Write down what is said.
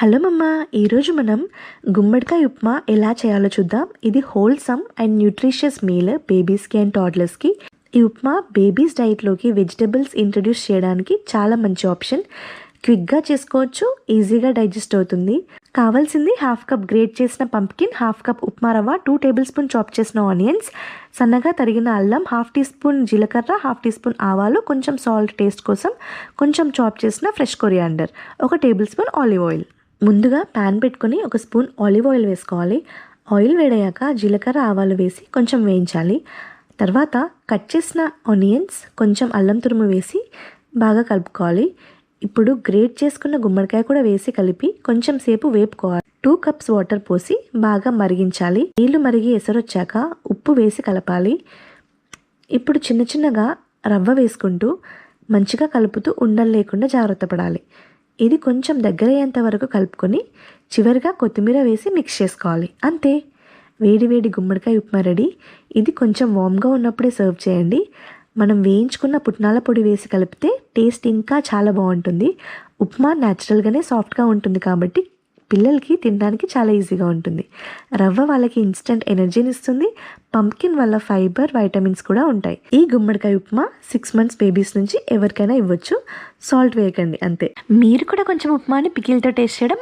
Hello మమ్మ ఈరోజు మనం గుమ్మడికాయ ఉప్మా ఎలా చేయాలో చూద్దాం. ఇది హోల్సమ్ అండ్ న్యూట్రిషియస్ మీల్ బేబీస్కి అండ్ టాడ్లర్స్కి ఈ ఉప్మా బేబీస్ డైట్లోకి వెజిటబుల్స్ ఇంట్రడ్యూస్ చేయడానికి చాలా మంచి ఆప్షన్ క్విక్గా చేసుకోవచ్చు ఈజీగా డైజెస్ట్ అవుతుంది. కావాల్సింది హాఫ్ కప్ గ్రేట్ చేసిన పంప్కిన్ హాఫ్ కప్ ఉప్మా రవ్వ టూ టేబుల్ స్పూన్ చాప్ చేసిన ఆనియన్స్ సన్నగా తరిగిన అల్లం హాఫ్ టీ స్పూన్ జీలకర్ర హాఫ్ టీ స్పూన్ ఆవాలు కొంచెం సాల్ట్ టేస్ట్ కోసం కొంచెం చాప్ చేసిన ఫ్రెష్ కొరియాండర్ ఒక టేబుల్ స్పూన్ ఆలివ్ ఆయిల్ ముందుగా ప్యాన్ పెట్టుకొని ఒక స్పూన్ ఆలివ్ ఆయిల్ వేసుకోవాలి. ఆయిల్ వేడయ్యాక జీలకర్ర ఆవాలు వేసి కొంచెం వేయించాలి. తర్వాత కట్ చేసిన ఆనియన్స్ కొంచెం అల్లం తురుము వేసి బాగా కలుపుకోవాలి. ఇప్పుడు గ్రేట్ చేసుకున్న గుమ్మడికాయ కూడా వేసి కలిపి కొంచెం సేపు వేపుకోవాలి. టూ కప్స్ వాటర్ పోసి బాగా మరిగించాలి. నీళ్ళు మరిగి ఎసరొచ్చాక ఉప్పు వేసి కలపాలి. ఇప్పుడు చిన్న చిన్నగా రవ్వ వేసుకుంటూ మంచిగా కలుపుతూ ఉండలు లేకుండా జాగ్రత్త పడాలి. ఇది కొంచెం దగ్గరయ్యేంత వరకు కలుపుకొని చివరిగా కొత్తిమీర వేసి మిక్స్ చేసుకోవాలి. అంతే. వేడి వేడి గుమ్మడికాయ ఉప్మా రెడీ. ఇది కొంచెం వామ్గా ఉన్నప్పుడే సర్వ్ చేయండి. మనం వేయించుకున్న పుట్నాల పొడి వేసి కలిపితే టేస్ట్ ఇంకా చాలా బాగుంటుంది. ఉప్మా న్యాచురల్గానే సాఫ్ట్గా ఉంటుంది కాబట్టి పిల్లలకి తినడానికి చాలా ఈజీగా ఉంటుంది. రవ్వ వాళ్ళకి ఇన్స్టెంట్ ఎనర్జీని ఇస్తుంది పంప్కిన్ వల్ల ఫైబర్ వైటమిన్స్ కూడా ఉంటాయి. ఈ గుమ్మడికాయ ఉప్మా సిక్స్ మంత్స్ బేబీస్ నుంచి ఎవరికైనా ఇవ్వచ్చు. సాల్ట్ వేయకండి అంతే. మీరు కూడా కొంచెం ఉప్మాని పికిల్తో టేస్ట్ చేయడం